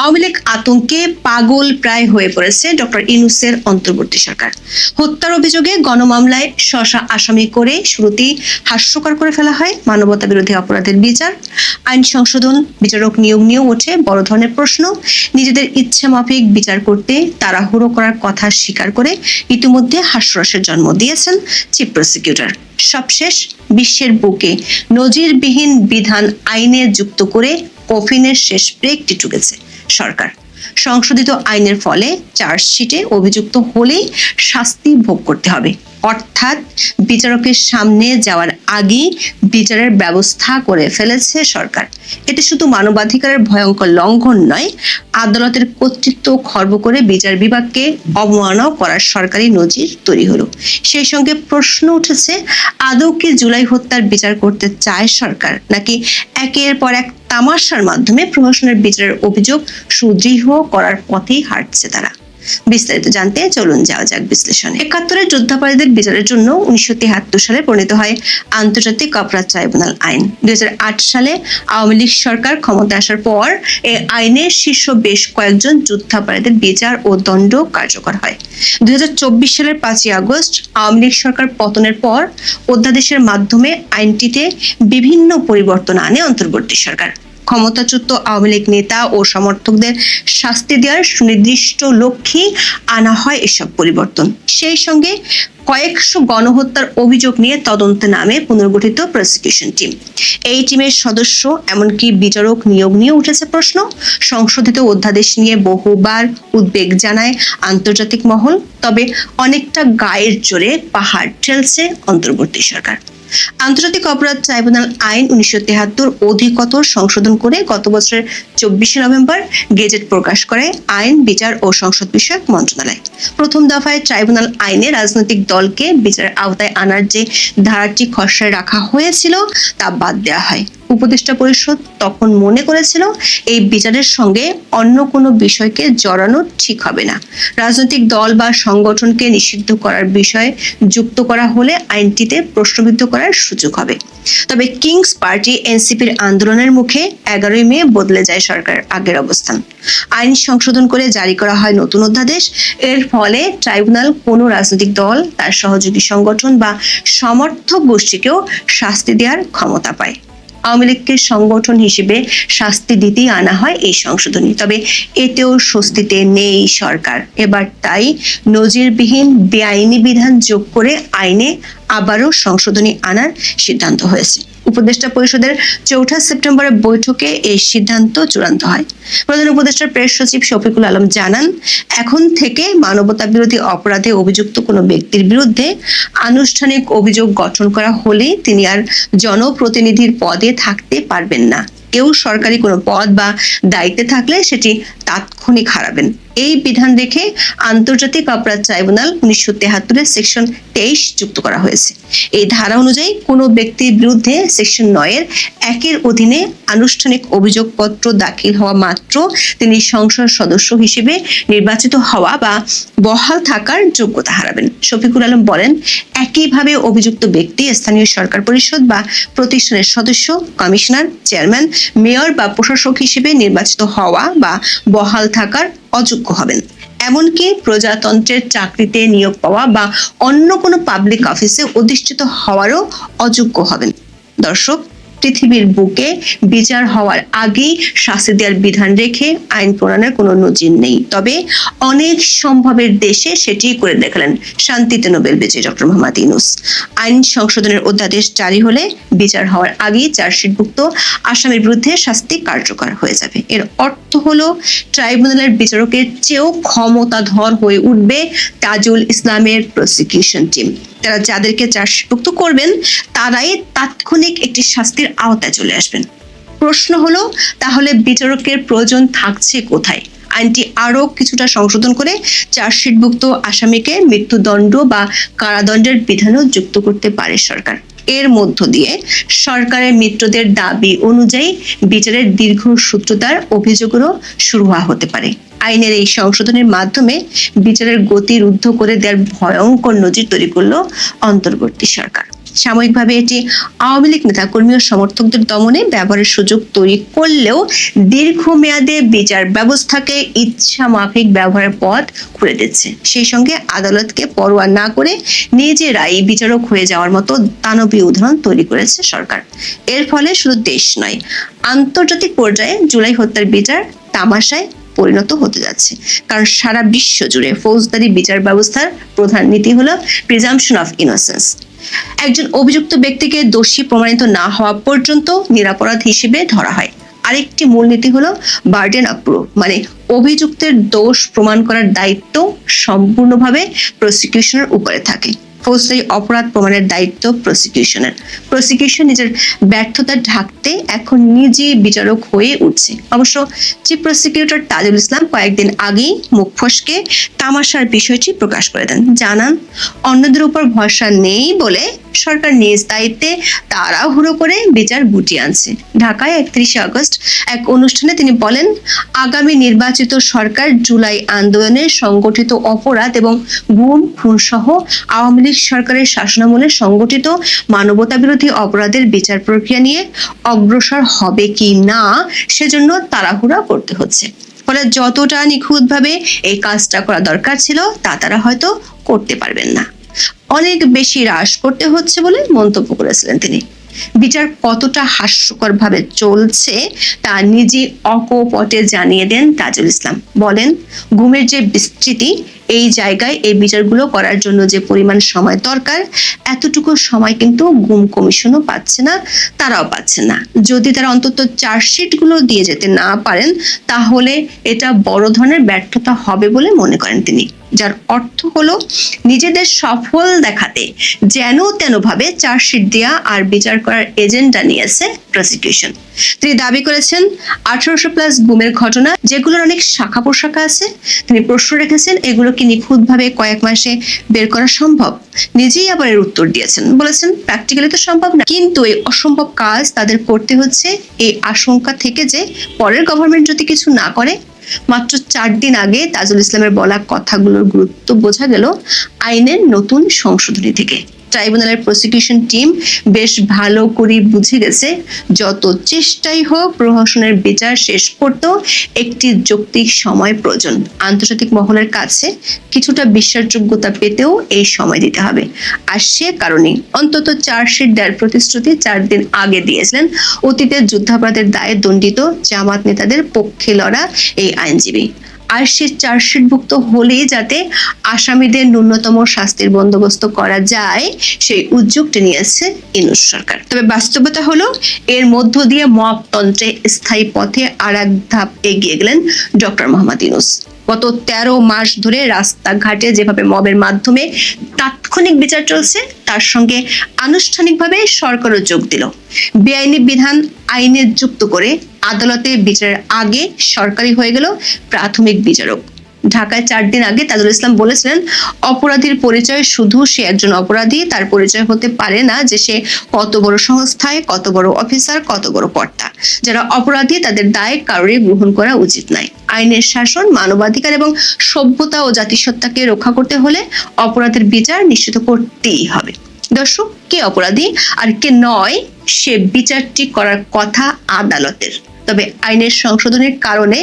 আওয়ামী লীগ আতঙ্কে পাগল প্রায় হয়ে পড়েছে ডক্টর ইনুসের অন্তর্বর্তী সরকার। হত্যার অভিযোগে গণমামলায় শশা আসামি করে শুরুতেই হাস্যকর করে ফেলা হয় মানবতা বিরোধী অপরাধের বিচার। আইন সংশোধন, বিচারক নিয়োগ নিয়েও ওঠে বড় ধরনের প্রশ্ন। নিজেদের ইচ্ছে মাফিক বিচার করতে তাড়াহুড়ো করার কথা স্বীকার করে ইতিমধ্যে হাস্যরসের জন্ম দিয়েছেন চিফ প্রসিকিউটর। সবশেষ, বিশ্বের বুকে নজিরবিহীন বিধান আইনে যুক্ত করে কফিনের শেষ ব্রেকটি টুকেছে সরকার। সংশোধিত আইনের ফলে চার্জশিটে অভিযুক্ত হলেই শাস্তি ভোগ করতে হবে। অর্থাৎ বিচারকের সামনে যাওয়ার আগেই বিচারের ব্যবস্থা করে ফেলেছে সরকার। এতে শুধু মানবাধিকারের ভয়ঙ্কর লঙ্ঘন নয়, আদালতের কর্তৃত্ব খর্ব করে বিচার বিভাগকে অবমাননাও করার সরকারি নজির তৈরি হলো। সেই সঙ্গে প্রশ্ন উঠেছে, আদৌ কি জুলাই হত্যার বিচার করতে চায় সরকার? নাকি একের পর এক তামাশার মাধ্যমে প্রহসনের বিচারের অভিযোগ সুদৃঢ় করার পথেই হাঁটছে তারা? বিস্তারিত জানতে চলুন যাওয়া যাক বিশ্লেষণে। একাত্তরের যুদ্ধাপরাধীদের বিচারের জন্য উনিশশো তিয়াত্তর সালে প্রণীত হয় আন্তর্জাতিক অপরাধ ট্রাইব্যুনাল আইন। দুই সালে আওয়ামী লীগ সরকার ক্ষমতায় আসার পর এই আইনের শীর্ষ বেশ কয়েকজন যুদ্ধাপরাধীদের বিচার ও দণ্ড কার্যকর হয়। দুই হাজার চব্বিশ সালের পাঁচই আগস্ট আওয়ামী লীগ সরকার পতনের পর অধ্যাদেশের মাধ্যমে আইনটিতে বিভিন্ন পরিবর্তন আনে অন্তর্বর্তী সরকার। ক্ষমতাচ্যুত আওয়ামী লীগ নেতা ও সমর্থকদের শাস্তি দেওয়ার সুনির্দিষ্ট লক্ষ্যে আনা হয় এসব পরিবর্তন। সেই সঙ্গে কয়েকশো গণহত্যার অভিযোগ নিয়ে তদন্তে নামে পুনর্গঠিত প্রসিকিউশন টিম এই টিমের সদস্য, এমনকি বিচারক নিয়োগ নিয়ে উঠেছে প্রশ্ন। সংশোধিত অধ্যাদেশ নিয়ে বহুবার উদ্বেগ জানায় আন্তর্জাতিক মহল, তবে অনেকটা গায়ের জোরে পাহাড় ঠেলছে অন্তর্বর্তী সরকার। আন্তর্জাতিক অপরাধ ট্রাইব্যুনাল আইন উনিশশো তেহাত্তর অধিকতর সংশোধন করে গত বছরের চব্বিশে নভেম্বর গেজেট প্রকাশ করে আইন, বিচার ও সংসদ বিষয়ক মন্ত্রণালয়। প্রথম দফায় ট্রাইব্যুনাল আইনে রাজনৈতিক দলকে বিচারের আওতায় আনার যে ধারাটি খসড়ায় রাখা হয়েছিল, তা বাদ দেওয়া হয়। উপদেষ্টা পরিষদ তখন মনে করেছিল এই বিচারের সঙ্গে অন্য কোনো বিষয়কে জড়ানো ঠিক হবে না। রাজনৈতিক দল বা সংগঠনকে নিষিদ্ধ করার বিষয়ে যুক্ত করা হলে আইনটিতে প্রশ্নবিদ্ধ করার সুযোগ হবে। তবে কিংস পার্টি এনসিপির আন্দোলনের মুখে এগারোই মে বদলে যায় সরকার আগের অবস্থান। আইন সংশোধন করে জারি করা হয় নতুন অধ্যাদেশ। এর ফলে ট্রাইব্যুনাল কোনো রাজনৈতিক দল, তার সহযোগী সংগঠন বা সমর্থক গোষ্ঠীকেও শাস্তি দেওয়ার ক্ষমতা পায়। আওয়ামী লীগকে সংগঠন হিসেবে শাস্তি দিতেই আনা হয় এই সংশোধনী। তবে এতেও স্বস্তিতে নেই সরকার। এবার তাই নজিরবিহীন বেআইনি বিধান যোগ করে আইনে আবারও সংশোধনী আনার সিদ্ধান্ত হয়েছে। উপদেষ্টা পরিষদের চৌঠা সেপ্টেম্বরের বৈঠকে এই সিদ্ধান্ত চূড়ান্ত হয়। প্রধান উপদেষ্টার প্রেস সচিব শফিকুল আলম জানান, এখন থেকে মানবতা বিরোধী অপরাধে অভিযুক্ত কোনো ব্যক্তির বিরুদ্ধে আনুষ্ঠানিক অভিযোগ গঠন করা হলে তিনি আর জনপ্রতিনিধির পদে থাকতে পারবেন না। কেউ সরকারি কোনো পদ বা দায়িত্বে থাকলে সেটি তাৎক্ষণিক হারাবেন। এই বিধান রেখে আন্তর্জাতিক অপরাধ ট্রাইব্যুনাল উনিশশো তেহাত্তরের সেকশন তেইশ যুক্ত করা হয়েছে। এই ধারা অনুযায়ী কোনো ব্যক্তির বিরুদ্ধে সেকশন নয়ের একের অধীনে আনুষ্ঠানিক অভিযোগপত্র দাখিল হওয়া মাত্র তিনি সংসদ সদস্য হিসেবে নির্বাচিত হওয়া বা বহাল থাকার যোগ্যতা হারাবেন। শফিকুল আলম বলেন, একইভাবে অভিযুক্ত ব্যক্তি স্থানীয় সরকার পরিষদ বা প্রতিষ্ঠানের সদস্য, কমিশনার, চেয়ারম্যান, মেয়র বা প্রশাসক হিসেবে নির্বাচিত হওয়া বা বহাল থাকার অযোগ্য হবেন। এমনকি প্রজাতন্ত্রের চাকরিতে নিয়োগ পাওয়া বা অন্য কোনো পাবলিক অফিসে অধিষ্ঠিত হওয়ারও অযোগ্য হবেন। দর্শক পৃথিবীর বুকে বিচার হওয়ার আগেই শাস্তি দেওয়ার বিধান রেখে আইন প্রণয়নের কোনো নজির নেই। তবে অনেক সম্ভবের দেশে সেটি করে দেখালেন শান্তিতে নোবেল বিজয়ী ডক্টর মোহাম্মদ ইউনুস। আইন সংশোধনের অধ্যাদেশ জারি হলে বিচার হওয়ার আগেই চার্জশিটভুক্ত আসামির বিরুদ্ধে শাস্তি কার্যকর হয়ে যাবে। এর অর্থ হলো, ট্রাইব্যুনালের বিচারকের চেয়েও ক্ষমতাধর হয়ে উঠবে তাজুল ইসলামের প্রসিকিউশন টিম যাদেরকে চার্জশিটভুক্ত করবেন, তারাই তাৎক্ষণিক একটি শাস্তির আওতায় চলে আসবেন। প্রশ্ন হলো, তাহলে বিচারকের প্রয়োজন থাকছে কোথায়? আইনটি আরও কিছুটা সংশোধন করে চার্জশিটভুক্ত আসামিকে মৃত্যুদণ্ড বা কারাদণ্ডের বিধানও যুক্ত করতে পারে সরকার। এর মধ্য দিয়ে সরকারের মিত্রদের দাবি অনুযায়ী বিচারের দীর্ঘ সূত্রতার অভিযোগেরও শুরু হওয়া হতে পারে। আইনের এই সংশোধনের মাধ্যমে বিচারের গতি রুদ্ধ করে দেওয়ার ভয়ঙ্কর নজির তৈরি করল অন্তর্বর্তী সরকার। সাময়িকভাবে এটি আওয়ামী লীগ নেতাকর্মী ও সমর্থকদের দমনে ব্যবহারের সুযোগ তৈরি করলেও দীর্ঘমেয়াদে বিচার ব্যবস্থাকে ইচ্ছা মাফিক ব্যবহারের পথ খুলে দিচ্ছে। সেই সঙ্গে আদালতকে পরোয়া না করে নিজেরাই বিচারক হয়ে যাওয়ার মতো দানবীয় উদাহরণ তৈরি করেছে সরকার। এর ফলে শুধু দেশ নয়, আন্তর্জাতিক পর্যায়ে জুলাই হত্যার বিচার তামাশায় পরিণত হতে যাচ্ছে। কারণ সারা বিশ্ব জুড়ে ফৌজদারি বিচার ব্যবস্থার প্রধান নীতি হলো প্রিজাম্পশন অফ ইনোসেন্স একজন অভিযুক্ত ব্যক্তিকে দোষী প্রমাণিত না হওয়া পর্যন্ত নিরাপরাধ হিসেবে ধরা হয়। আরেকটি মূলনীতি হলো বার্ডেন প্রুফ মানে অভিযুক্তের দোষ প্রমাণ করার দায়িত্ব সম্পূর্ণভাবে প্রসিকিউশনের উপরে থাকে। ফৌজদারি অপরাধ প্রমাণের দায়িত্ব প্রসিকিউশনের প্রসিকিউশন নিজের ব্যর্থতা ঢাকতে এখন নিজে বিচারক হয়ে উঠছে। অবশ্য চিফ প্রসিকিউটর তাজুল ইসলাম কয়েকদিন আগেই মুখ ফসকে তামাশার বিষয়টি প্রকাশ করে দেন। জানান, অন্যদের উপর ভরসা নেই বলে সরকার নিজ দায়িত্বে তাড়াহুড়ো করে বিচার গুটিয়ে আনছে। ঢাকায় একত্রিশে আগস্ট এক অনুষ্ঠানে তিনি বলেন, আগামী নির্বাচিত সরকার জুলাই আন্দোলনের সংগঠিত অপরাধ এবং গুম খুন সহ আওয়ামী লীগ সরকারের শাসনামলে সংগঠিত মানবতা বিরোধী অপরাধের বিচার প্রক্রিয়া নিয়ে অগ্রসর হবে কি না, সেজন্য তাড়াহুড়া করতে হচ্ছে। ফলে যতটা নিখুঁতভাবে এই কাজটা করা দরকার ছিল, তা তারা হয়তো করতে পারবেন না। অনেক বেশি হ্রাস করতে হচ্ছে বলে মন্তব্য করেছিলেন তিনি। বিচার কতটা হাস্যকর ভাবে চলছে তা নিজে অকপটে জানিয়ে দেন তাজুল ইসলাম। বলেন, ঘুমের যে বিস্তৃতি, এই জায়গায় এই বিচারগুলো করার জন্য যে পরিমাণ সময় দরকার, এতটুকু সময় কিন্তু গুম কমিশনও পাচ্ছে না, তারাও পাচ্ছে না। যদি তারা অন্তত চার্জশিটগুলো দিয়ে যেতে না পারেন, তাহলে এটা বড় ধরনের ব্যর্থতা হবে বলে মনে করেন তিনি। যার অর্থ হলো নিজেদের সফল দেখাতে, যেন তেন ভাবে চার্জশিট দেয়া আর বিচার করার এজেন্ডা নিয়েছে প্রসিকিউশন তিনি দাবি করেছেন, আঠারোশো প্লাস গুমের ঘটনা, যেগুলোর অনেক শাখা প্রশাখা আছে, তিনি প্রশ্ন রেখেছেন এগুলো কি নিখুঁতভাবে কয়েক মাসে বের করা সম্ভব। নিজেই আবার এর উত্তর দিয়েছেন। বলেছেন প্র্যাকটিক্যালি তো সম্ভব না। কিন্তু এই অসম্ভব কাজ তাদের করতে হচ্ছে, এই আশঙ্কা থেকে যে পরের গভর্নমেন্ট যদি কিছু না করে মাত্র চার দিন আগে তাজুল ইসলামের বলা কথাগুলোর গুরুত্ব বোঝা গেল আইনের নতুন সংশোধনী থেকে। ট্রাইব্যুনালের প্রসিকিউশন টিম বেশ ভালো করে বুঝে গেছে, যত চেষ্টাই হোক প্রহসনের বিচার শেষ করতেও একটি যৌক্তিক সময় প্রয়োজন। আন্তর্জাতিক মহলের কাছে কিছুটা বিশ্বাসযোগ্যতা পেতেও এই সময় দিতে হবে। আর সে কারণে অন্তত চার্জশিট দেওয়ার প্রতিশ্রুতি চার দিন আগে দিয়েছিলেন অতীতের যুদ্ধাপরাধের দায়ে দণ্ডিত জামাত নেতাদের পক্ষে লড়া এই আইনজীবী। আর সে চার্জশিটভুক্ত হলেই যাতে আসামিদের ন্যূনতম শাস্তির বন্দোবস্ত করা যায়, সেই উদ্যোগটি নিয়েছে ইনুস সরকার। তবে বাস্তবতা হলো, এর মধ্য দিয়ে মপতন্ত্রে স্থায়ী পথে আর এক ধাপ এগিয়ে গেলেন ডক্টর মোহাম্মদ ইনুস। গত তেরো মাস ধরে রাস্তাঘাটে যেভাবে মবের মাধ্যমে তাৎক্ষণিক বিচার চলছে, তার সঙ্গে আনুষ্ঠানিকভাবে সরকারও যোগ দিল। বেআইনি বিধান আইনে যুক্ত করে আদালতে বিচারের আগে সরকারি হয়ে গেল প্রাথমিক বিচারক। ঢাকায় চার দিন আগে তাজুল ইসলাম বলেছিলেন, অপরাধীর পরিচয় শুধু সে একজন অপরাধী, তার পরিচয় হতে পারে না যে সে কত বড় সংস্থায়, কত বড় অফিসার, কত বড় কর্তা। যারা অপরাধী, তাদের দায় কারোরই গ্রহণ করা উচিত নয়। আইনের শাসন, মানবাধিকার এবং সভ্যতা ও জাতিসত্তাকে রক্ষা করতে হলে অপরাধের বিচার নিশ্চিত করতেই হবে। দর্শক, কে অপরাধী আর কে নয়, সে বিচারটি করার কথা আদালতের। তবে আইনের সংশোধনের কারণে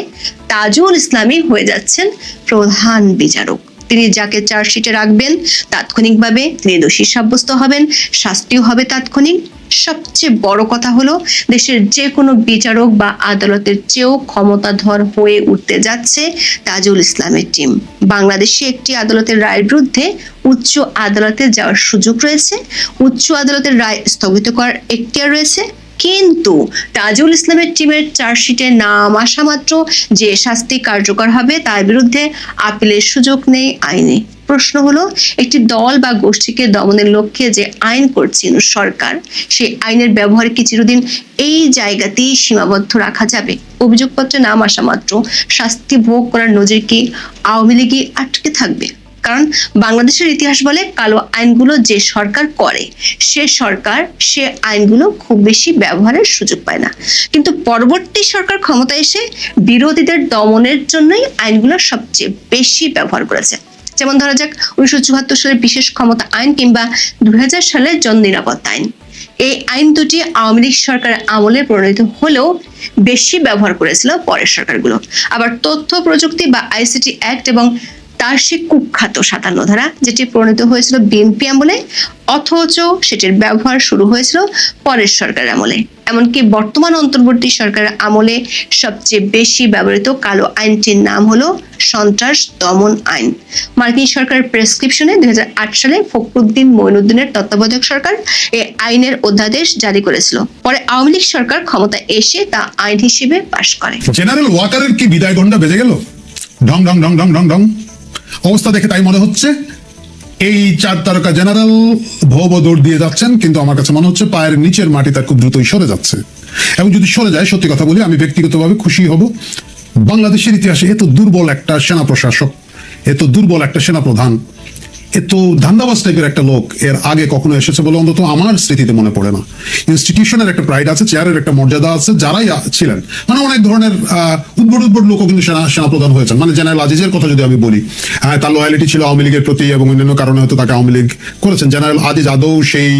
তাজুল ইসলামী হয়ে যাচ্ছেন প্রধান বিচারক। তিনি যাকে চার্জশিটে রাখবেন, তাৎক্ষণিকভাবে তিনি দোষী সাব্যস্ত হবেন, শাস্তিও হবে তাৎক্ষণিক। সবচেয়ে বড় কথা হলো, দেশের যে কোনো বিচারক বা আদালতের চেয়েও ক্ষমতাধর হয়ে উঠতে যাচ্ছে তাজুল ইসলামের টিম। বাংলাদেশে একটি আদালতের রায়ের বিরুদ্ধে উচ্চ আদালতে যাওয়ার সুযোগ রয়েছে। উচ্চ আদালতের রায় স্থগিত করার এখতিয়ার রয়েছে। কিন্তু তাজুল ইসলামের টিমের চার্জশিটে নাম আসা মাত্র যে শাস্তি কার্যকর হবে তার বিরুদ্ধে আপিলের সুযোগ নেই আইনে। প্রশ্ন হলো, একটি দল বা গোষ্ঠীকে দমনের লক্ষ্যে যে আইন করছেন সরকার, সেই আইনের ব্যবহার কি চিরদিন এই জায়গাতেই সীমাবদ্ধ রাখা যাবে? অভিযোগপত্রে নাম আসা মাত্র, শাস্তি ভোগ করার নজির কি আওয়ামী লীগই আটকে থাকবে? কারণ বাংলাদেশের ইতিহাস বলে কালো আইনগুলো যে সরকার করে, সে সরকার সে আইনগুলো খুব বেশি ব্যবহারের সুযোগ পায় না। কিন্তু পরবর্তী সরকার ক্ষমতায় এসে বিরোধীদের দমনের জন্যই আইনগুলো সবচেয়ে বেশি ব্যবহার করেছে। যেমন ধরা যাক, উনিশশো চুয়াত্তর সালের বিশেষ ক্ষমতা আইন কিংবা দুই হাজার সালের জন নিরাপত্তা আইন। এই আইন দুটি আওয়ামী লীগ সরকারের আমলে প্রণীত হলেও বেশি ব্যবহার করেছিল পরের সরকারগুলো। আবার তথ্য প্রযুক্তি বা আইসিটি অ্যাক্ট এবং তার সে কুখ্যাত সাতান্ন ধারা যেটি প্রণীত হয়েছিল বিএনপি আমলে, অথচ সেটির ব্যবহার শুরু হয়েছিল পরের সরকার আমলে। এমনকি বর্তমান অন্তর্বর্তী সরকারের আমলে সবচেয়ে বেশি ব্যবহৃত কালো আইনটির নাম হলো সন্ত্রাস দমন আইন। মার্কিন সরকারের প্রেসক্রিপশনে দুই আট সালে ফখরুদ্দিন মঈনুদ্দিনের তত্ত্বাবধায়ক সরকার এই আইনের অধ্যাদেশ জারি করেছিল। পরে আওয়ামী লীগ সরকার ক্ষমতায় এসে তা আইন হিসেবে পাশ করে। জেনারেল ওয়াকারের কি বিদায় ঘণ্টা বেজে গেল? ঢং ঢং ঢং ঢং ঢং ঢং। অবস্থা দেখে তাই মনে হচ্ছে। এই চার তারকা জেনারেল ভব দৌড় দিয়ে যাচ্ছেন, কিন্তু আমার কাছে মনে হচ্ছে পায়ের নিচের মাটি তার খুব দ্রুতই সরে যাচ্ছে। এবং যদি সরে যায়, সত্যি কথা বলি, আমি ব্যক্তিগতভাবে খুশি হব। বাংলাদেশের ইতিহাসে এত দুর্বল একটা সেনা প্রশাসক এত দুর্বল একটা সেনা প্রধান এত ধান্দাবাজ টাইপের একটা লোক এর আগে কখনো এসেছে বলে অন্তত আমার স্মৃতিতে মনে পড়ে না। ইনস্টিটিউশনের একটা প্রাইড আছে চেয়ারের একটা মর্যাদা আছে, যারাই ছিলেন। মানে অনেক ধরনের উদ্ভট উদ্ভট লোকও কিন্তু সেনা, সেনাপ্রধান হয়েছেন। মানে জেনারেল আজিজের কথা যদি আমি বলি তার লয়ালিটি ছিল আওয়ামী লীগের প্রতি এবং অন্যান্য কারণে হয়তো তাকে আওয়ামী লীগ করেছেন। জেনারেল আজিজ আদৌ সেই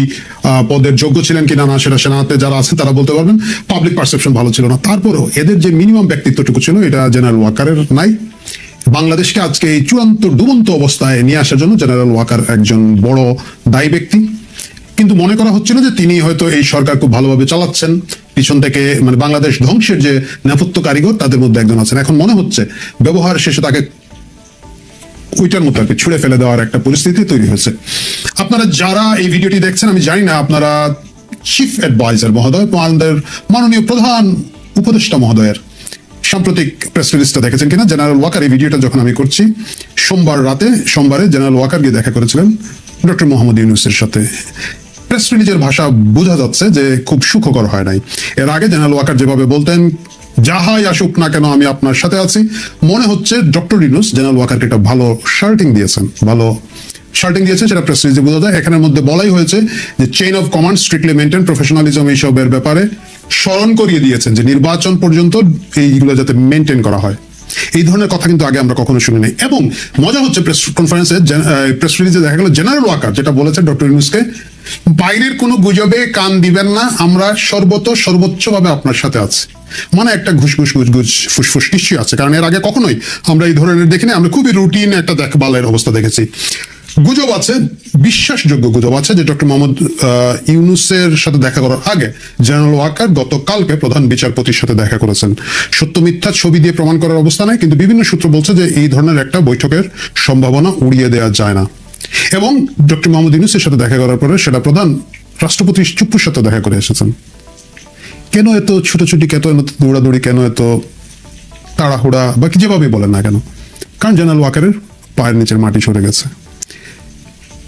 পদের যোগ্য ছিলেন কিনা না, সেটা সেনাতে যারা আছেন তারা বলতে পারবেন। পাবলিক পারসেপশন ভালো ছিল না। তারপরেও এদের যে মিনিমাম ব্যক্তিত্বটুকু ছিল, এটা জেনারেল ওয়াকারের নাই। বাংলাদেশকে আজকে এই চূড়ান্ত ডুবন্ত অবস্থায় নিয়ে আসার জন্য জেনারেল ওয়াকার একজন বড় দায়ী ব্যক্তি। কিন্তু মনে করা হচ্ছিল যে তিনি হয়তো এই সরকার খুব ভালোভাবে চালাচ্ছেন। পিছন থেকে মানে বাংলাদেশ ধ্বংসের যে নেপথ্য কারিগর, তাদের মধ্যে একজন আছেন। এখন মনে হচ্ছে ব্যবহার শেষে তাকে ওইটার মতো আর ছুড়ে ফেলে দেওয়ার একটা পরিস্থিতি তৈরি হয়েছে। আপনারা যারা এই ভিডিওটি দেখছেন, আমি জানি না, আপনারা চিফ অ্যাডভাইজার মহোদয় আমাদের মাননীয় প্রধান উপদেষ্টা মহোদয়ের সাম্প্রতিক প্রেস রিলিজটা দেখেছেন কিনা? জেনারেল ওয়াকার এই ভিডিওটা যখন আমি করছি, সোমবার রাতে, সোমবারে জেনারেল ওয়াকার গিয়ে দেখা করেছিলেন ডক্টর মোহাম্মদ ইউনুসের সাথে। প্রেস রিলিজের ভাষা বোঝা যাচ্ছে যে খুব সুখকর হয় নাই। এর আগে জেনারেল ওয়াকার যেভাবে বলতেন যাহাই আসুক না কেন, আমি আপনার সাথে আছি। মনে হচ্ছে ডক্টর ইউনুস জেনারেল ওয়াকারকে একটা ভালো শার্টিং দিয়েছেন, ভালো শার্টিং দিয়েছে সেটা প্রেস রিলিজে বোঝা যায়। এখানের মধ্যে বলাই হয়েছে যে chain of command strictly maintain professionalism এইসবের ব্যাপারে স্মরণ করিয়ে দিয়েছেন যে নির্বাচন পর্যন্ত এইগুলো যাতে মেনটেন করা হয়। এই ধরনের কথা কিন্তু আগে আমরা কখনো শুনিনি। এবং মজা হচ্ছে প্রেস কনফারেন্সে প্রেস রিলিজে দেখা গেল জেনারেল ওয়াকার যেটা বলেছেন ডক্টর ইউনুসকে বাইরের কোনো গুজবে কান দিবেন না, আমরা সর্বত সর্বোচ্চভাবে আপনার সাথে আছি। মানে একটা ঘুষ ঘুষ ঘুষ ঘুষ ফুসফুস নিশ্চয়ই আছে। কারণ এর আগে কখনোই আমরা এই ধরনের দেখিনি। আমরা খুবই রুটিন একটা দেখভালের অবস্থা দেখেছি। গুজব আছে, বিশ্বাসযোগ্য গুজব আছে, যে ডক্টর মোহাম্মদ ইউনুসের সাথে দেখা করার আগে জেনারেল ওয়াকার গতকালকে প্রধান বিচারপতির সাথে দেখা করেছেন। সত্য মিথ্যা ছবি দিয়ে প্রমাণ করার অবস্থা নাই, কিন্তু বিভিন্ন সূত্র বলছে যে এই ধরনের একটা বৈঠকের সম্ভাবনা উড়িয়ে দেওয়া যায় না। এবং ডক্টর মোহাম্মদ ইউনুসের সাথে দেখা করার পরে সেটা প্রধান রাষ্ট্রপতি চুপ্পুর সাথে দেখা করে এসেছেন। কেন এত ছুটোছুটি, কেন এত দৌড়াদৌড়ি, কেন এত তাড়াহুড়া, বা যেভাবে বলেন না কেন? কারণ জেনারেল ওয়াকারের পায়ের নিচের মাটি সরে গেছে।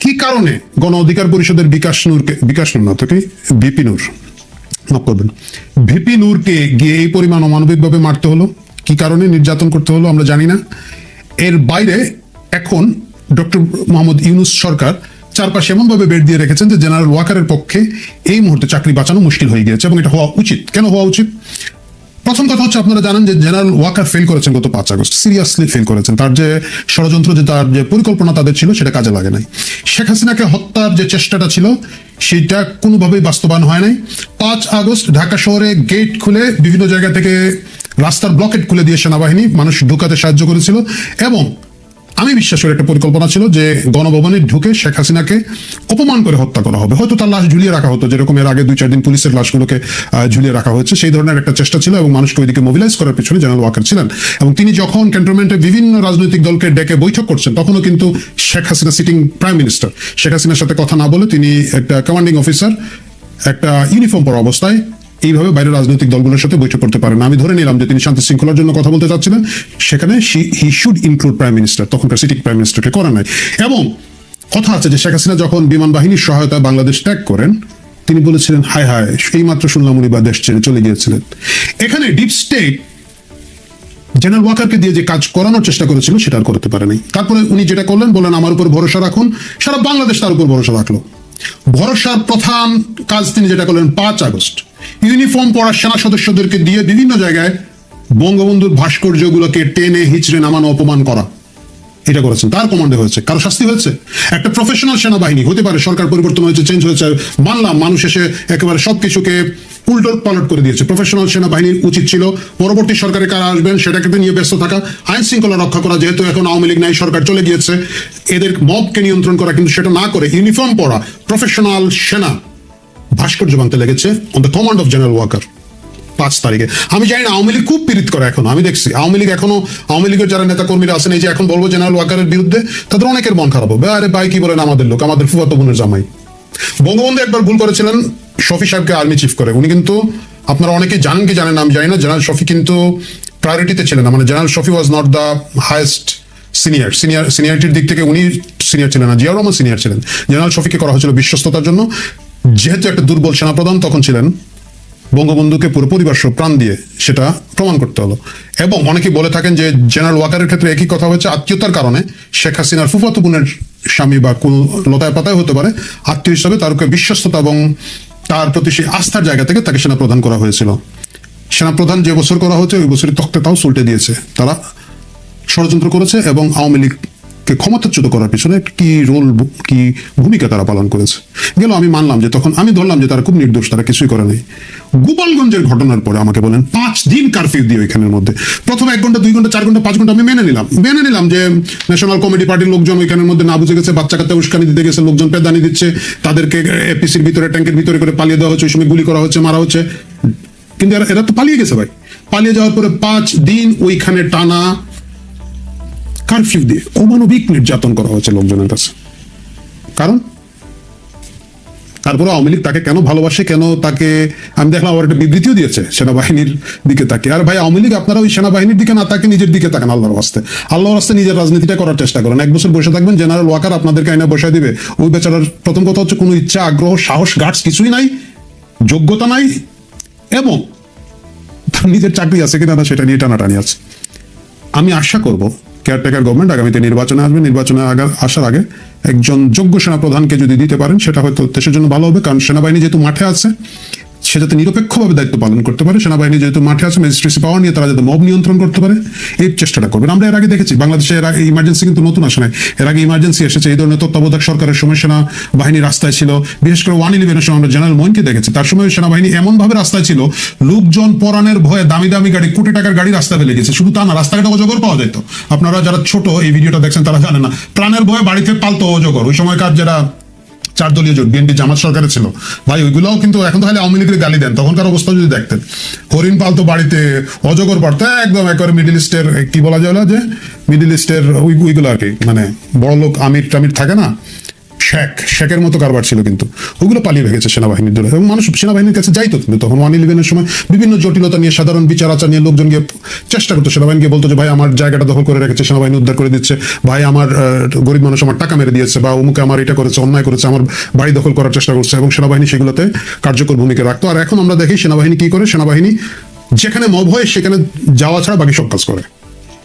কি কারণে গণ অধিকার পরিষদের বিকাশ নূরকে, বিকাশ নূর না, তো কি? ভিপি নূর। মাফ করবেন। ভিপি নূরকে গিয়ে এই পরিমাণ অমানবিকভাবে মারতে হলো। কি কারণে নির্যাতন করতে হলো আমরা জানি না। এর বাইরে এখন ডক্টর মোহাম্মদ ইউনুস সরকার চারপাশে এমনভাবে বেড দিয়ে রেখেছেন যে জেনারেল ওয়াকারের পক্ষে এই মুহূর্তে চাকরি বাঁচানো মুশকিল হয়ে গিয়েছে এবং এটা হওয়া উচিত। কেন হওয়া উচিত? প্রথম কথা হচ্ছে আপনারা জানেন যে জেনারেল ওয়াকার ফেল করেছেন গত পাঁচ আগস্ট সিরিয়াসলি ফেল করেছেন। তার যে ষড়যন্ত্র, যে তার যে পরিকল্পনা তাদের ছিল, সেটা কাজে লাগে নাই। শেখ হাসিনাকে হত্যার যে চেষ্টাটা ছিল, সেটা কোনোভাবেই বাস্তবায়ন হয় নাই। পাঁচ আগস্ট ঢাকা শহরে গেট খুলে বিভিন্ন জায়গা থেকে রাস্তার ব্লকেট খুলে দিয়ে সেনাবাহিনী মানুষ ঢুকাতে সাহায্য করেছিল এবং আমি বিশ্বাস করি, একটা পরিকল্পনা ছিল যে গণভবনে ঢুকে শেখ হাসিনাকে অপমান করে হত্যা করা হবে। হয়তো তার লাশ ঝুলিয়ে রাখা হতো, যেরকম এর আগে দুই চার দিন পুলিশের লাশগুলোকে ঝুলিয়ে রাখা হয়েছে, সেই ধরনের একটা চেষ্টা ছিল এবং মানুষকে ওইদিকে মোবিলাইজ করার পিছনে জেনারেল ওয়াকার ছিলেন। এবং তিনি যখন ক্যান্টনমেন্টে বিভিন্ন রাজনৈতিক দলকে ডেকে বৈঠক করছেন, তখনও কিন্তু Sheikh Hasina sitting prime minister Sheikh হাসিনার সাথে কথা না বলে তিনি একটা কমান্ডিং অফিসার একটা ইউনিফর্ম পরা অবস্থায় এইভাবে বাইরের রাজনৈতিক দলগুলোর সাথে বৈঠক করতে পারেন আমি ধরে নিলাম যে তিনি শান্তি শৃঙ্খলার জন্য কথা বলতে চাচ্ছিলেন। সেখানে he should include prime minister তখনকার সিটিং প্রাইম মিনিস্টারকে করা নাই। এবং কথা আছে যে শেখ হাসিনা যখন বিমান বাহিনীর সহায়তায় বাংলাদেশ ত্যাগ করেন, তিনি বলেছিলেন, হায় হায় এই মাত্র শুনলাম উনি বা দেশ ছেড়ে চলে গিয়েছিলেন। এখানে ডিপ স্টেট জেনারেল ওয়াকারকে দিয়ে যে কাজ করানোর চেষ্টা করেছিল, সেটা আর করতে পারেনি। তারপরে উনি যেটা করলেন, বললেন, আমার উপর ভরসা রাখুন। সারা বাংলাদেশ তার উপর ভরসা রাখল। ভরসার প্রধান কাজ তিনি যেটা করলেন, পাঁচ আগস্ট। ইউনিফর্ম পরা সেনা সদস্যদেরকে দিয়ে বিভিন্ন জায়গায় বঙ্গবন্ধুর ভাস্কর্যগুলোকে টেনে, হিচড়ে, নামানো, অপমান করা। এটা করেছেন। তার কমান্ডে হয়েছে। কারও শাস্তি হয়েছে? একটা প্রফেশনাল সেনাবাহিনী, হতে পারে, সরকার পরিবর্তন হয়েছে চেঞ্জ হয়েছে মানলাম মানুষ এসে একেবারে সবকিছুকে উল্টোট পালট করে দিয়েছে। প্রফেশনাল সেনাবাহিনীর উচিত ছিল, পরবর্তী সরকারে কারা আসবেন, সেটাকে নিয়ে ব্যস্ত থাকা, আইন শৃঙ্খলা রক্ষা করা, যেহেতু এখন আওয়ামী লীগ নাই সরকার চলে গিয়েছে, এদের মবকে নিয়ন্ত্রণ করা, কিন্তু সেটা না করে ইউনিফর্ম পরা প্রফেশনাল সেনা ভাস্কর্য ভাঙতে লেগেছে on the command of general Waker পাঁচ তারিখে। আমি জানি না, আওয়ামী লীগ খুব পীড়িত করে এখন, আমি দেখছি। আওয়ামী লীগ এখনও, আওয়ামী লীগের যারা নেতা কর্মীরা আছেন, এই যে এখন বলব জেনারেল ওয়াকারের বিরুদ্ধে, তাদের অনেকের মন খারাপ হবে। আরে ভাই, কি বলেন আমাদের লোক, আমাদের ফুফাতো বোনের জামাই। বঙ্গবন্ধু একবার ভুল করেছিলেন, শফি সাহেবকে আর্মি চিফ করে। উনি কিন্তু, আপনারা অনেকে জানেন কি জানেন আমি জানি না জেনারেল শফি কিন্তু প্রায়োরিটিতে ছিলেন মানে general Shafi was not the highest senior senior সিনিয়রিটির দিক থেকে উনি সিনিয়র ছিলেন না, জিয়াউর রহমান সিনিয়র ছিলেন। জেনারেল শফিকে করা হয়েছিল বিশ্বস্ততার জন্য। যেহেতু একটা দুর্বল সেনাপ্রধান তখন ছিলেন, বঙ্গবন্ধুকে পুরো পরিবার প্রাণ দিয়ে সেটা প্রমাণ করতে হলো। এবং অনেকে বলে থাকেন যে জেনারেল ওয়াকারের ক্ষেত্রে একই কথা হয়েছে আত্মীয়তার কারণে। শেখ হাসিনার ফুফাতো বোনের স্বামী বা কুল লতায় পাতায় হতে পারে, আত্মীয় হিসাবে তারকে বিশ্বস্ততা এবং তার প্রতি সেই আস্থার জায়গা থেকে তাকে সেনা প্রদান করা হয়েছিল। সেনাপ্রধান যে বছর করা হয়েছে, ওই বছরই তক্তে তাও উল্টে দিয়েছে। তারা ষড়যন্ত্র করেছে এবং আওয়ামী লীগকে ক্ষমতাচ্যুত করার পিছনে কি রোল কি ভূমিকা তারা পালন করেছে। গেল, আমি মানলাম যে তখন, আমি ধরলাম যে তারা খুব নির্দোষ, তারা কিছুই করে নাই। গোপালগঞ্জের ঘটনার পরে আমাকে বলেন, পাঁচ দিন কারফিউ দিয়ে ওইখানের মধ্যে। প্রথমে এক ঘণ্টা, দুই ঘণ্টা, চার ঘণ্টা, পাঁচ ঘণ্টা, আমি মেনে নিলাম। মেনে নিলাম যে ন্যাশনাল কমিটি পার্টির লোকজন ওইখানের মধ্যে না বুঝে গেছে, বাচ্চা কাচ্চা উস্কানি দিতে গেছে, লোকজন পেদানি দিচ্ছে, তাদেরকে এপিসির ভিতরে, ট্যাঙ্কের ভিতরে করে পালিয়ে দেওয়া হচ্ছে, ওই সময় গুলি করা হচ্ছে, মারা হচ্ছে। কিন্তু এরা তো পালিয়ে গেছে ভাই। পালিয়ে যাওয়ার পরে পাঁচ দিন ওইখানে টানা কারফিউ দিয়ে অমানবিক নির্যাতন করা হয়েছে লোকজনের কাছে। কারণ? তারপরে আওয়ামী লীগ তাকে কেন ভালোবাসে, কেন তাকে আমি দেখলাম আবার একটা বিবৃতিও দিয়েছে সেনাবাহিনীর দিকে তাকে। আর ভাই, আওয়ামী লীগ আপনারা ওই সেনাবাহিনীর দিকে না তাকে নিজের দিকে তাকান আল্লাহর বাস্তে আল্লাহর বাস্তে নিজের রাজনীতিটা করার চেষ্টা করেন। এক বছর বসে থাকবেন জেনারেল ওয়াকার আপনাদেরকে আইনা বসায় দিবে। ওই বেচারার প্রথম কথা হচ্ছে কোনো ইচ্ছা, আগ্রহ, সাহস গার্ডস কিছুই নাই, যোগ্যতা নাই, এবং তার নিজের চাকরি আছে কিনা সেটা নিয়ে টানাটানি আছে। আমি আশা করব কেয়ারটেকার গভর্নমেন্ট আগামীতে নির্বাচনে আসবে। নির্বাচনে আসার আগে একজন যোগ্য সেনাপ্রধানকে যদি দিতে পারেন, সেটা হয়তো দেশের জন্য ভালো হবে। কারণ সেনাবাহিনী যেহেতু মাঠে আছে সে যাতে নিরপেক্ষভাবে দায়িত্ব পালন করতে পারে, সেনাবাহিনী যেহেতু মাঠে আছে ম্যাজিস্ট্রেসি পাওয়ার নিয়ে তারা যাতে মব নিয়ন্ত্রণ করতে পারে, এই চেষ্টাটা করবেন আমরা এর আগে দেখেছি, বাংলাদেশে এর আগে ইমার্জেন্সি কিন্তু নতুন আসে নাই। এর আগে ইমার্জেন্সি এসেছে, এই ধরনের তত্ত্বাবধায়ক সরকারের সময় সেনাবাহিনী রাস্তায় ছিল। বিশেষ করে ওয়ান ইলেভেনের সময় আমরা জেনারেল মইনকে দেখেছি, তার সময় সেনাবাহিনী এমন ভাবে রাস্তায় ছিল, লোকজন পরানের ভয়ে দামি দামি গাড়ি, কোটি টাকার গাড়ি রাস্তায় ফেলে গেছে। শুধু তা না রাস্তাঘাটে অজগর পাওয়া যেত। আপনারা যারা ছোট এই ভিডিওটা দেখছেন, তারা জানেন না। প্রাণের ভয়ে বাড়িতে পালতো অজগর। ওই সময়কার যারা চার দলীয় জোট, বিএনপি, জামাত সরকারে ছিল। ভাই, ওইগুলোও কিন্তু এখন তো খালি আওয়ামী লীগের গালি দেন, তখনকার অবস্থা যদি দেখতেন। হরিণ পাল তো বাড়িতে, অজগর পারতো একদম একবারে মিডিল ইস্টের কি বলা যায় যে? মিডিল ইস্টের ওই ওইগুলো আর কি মানে বড় লোক আমির টামির থাকে না? শেখ, শেখের মতো কারবার ছিল কিন্তু। ওগুলো পালিয়ে ভেগেছে সেনাবাহিনীর দূরে এবং মানুষ সেনাবাহিনীর কাছে যাইতো কিন্তু। তখন ওয়ান ইলেভেনের সময় বিভিন্ন জটিলতা নিয়ে, সাধারণ বিচার আচার নিয়ে লোকজন গিয়ে চেষ্টা করতো। সেনাবাহিনীকে বলতো যে, ভাই, আমার জায়গাটা দখল করে রেখেছে, সেনাবাহিনী উদ্ধার করে দিচ্ছে। ভাই, আমার গরিব মানুষ আমার টাকা মেরে দিয়েছে বা অমুকে আমার এটা করেছে, অন্যায় করেছে, আমার বাড়ি দখল করার চেষ্টা করছে। এবং সেনাবাহিনী সেগুলোতে কার্যকর ভূমিকা রাখতো। আর এখন আমরা দেখি সেনাবাহিনী কি করে? সেনাবাহিনী যেখানে মব হয়, সেখানে যাওয়া ছাড়া বাকি সব কাজ করে।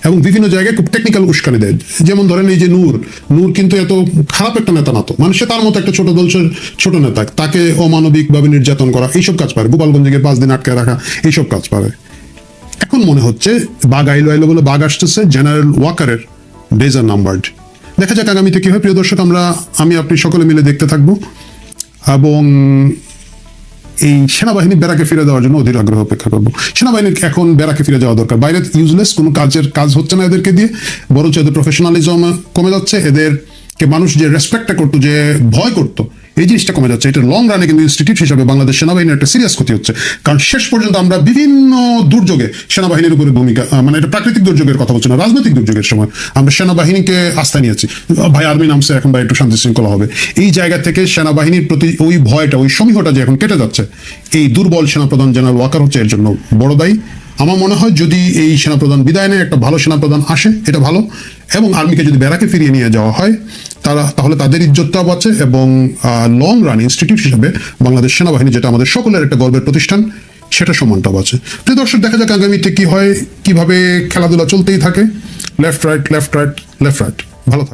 এবং বিভিন্ন জায়গায় খুব টেকনিক্যাল উস্কানি দেয়। যেমন ধরেন এই যে নূর নূর কিন্তু এত খারাপ একটা নেতা না তো। সে তার মতো একটা ছোট দলছের ছোট নেতা। তাকে অমানবিক ভাবে নির্যাতন করা, এইসব কাজ পারে। গোপালগঞ্জকে পাঁচ দিন আটকে রাখা, এইসব কাজ পারে। এখন মনে হচ্ছে বাঘ আইলো আইলো বলে বাঘ আসতেছে জেনারেল ওয়াকারের ডেজ আর নাম্বার্ড দেখা যাক আগামীতে কি হয়। প্রিয় দর্শক, আমরা, আমি, আপনি সকলে মিলে দেখতে থাকব। এবং এই সেনাবাহিনী বেড়াকে ফিরে দেওয়ার জন্য অধীর আগ্রহ অপেক্ষা করব। সেনাবাহিনীর এখন বেড়াকে ফিরে যাওয়া দরকার। বাইরে ইউজলেস কোনো কাজের কাজ হচ্ছে না এদেরকে দিয়ে। বরঞ্চ এদের প্রফেশনালিজম কমে যাচ্ছে। এদেরকে মানুষ যে রেসপেক্টটা করতো, যে ভয় করতো এই জিনিসটা কমে যাচ্ছে। এটা লং রানে কিন্তু ইনস্টিটিউট হিসাবে বাংলাদেশ সেনাবাহিনীর একটা সিরিয়াস ক্ষতি হচ্ছে। কারণ শেষ পর্যন্ত আমরা বিভিন্ন দুর্যোগে সেনাবাহিনীর উপরে ভূমিকা মানে এটা প্রাকৃতিক দুর্যোগের কথা বলছি না, রাজনৈতিক দুর্যোগের সময় আমরা সেনাবাহিনীকে আস্থা নিয়েছি। ভাই আর্মি নামছে, এখন ভাই একটু শান্তি শৃঙ্খলা হবে। এই জায়গা থেকে সেনাবাহিনীর প্রতি ওই ভয়টা, ওই সমীহটা যে এখন কেটে যাচ্ছে, এই দুর্বল সেনাপ্রধান জেনারেল ওয়াকার হচ্ছে, এর জন্য বড় দায়ী। আমার মনে হয় যদি এই সেনাপ্রধান বিদায় নেয়, একটা ভালো সেনাপ্রধান আসে, এটা ভালো। এবং আর্মিকে যদি ব্যারাকে ফিরিয়ে নিয়ে যাওয়া হয়, তারা তাহলে তাদের ইজ্জতটাও বাঁচে এবং লং রান ইনস্টিটিউট হিসেবে বাংলাদেশ সেনাবাহিনী, যেটা আমাদের সকলের একটা গর্বের প্রতিষ্ঠান, সেটা সমানটাও আছে প্রিয় দর্শক, দেখা যাক আগামীতে কী হয়, কীভাবে খেলাধুলা চলতেই থাকে। Left right left right left right ভালো থাকে।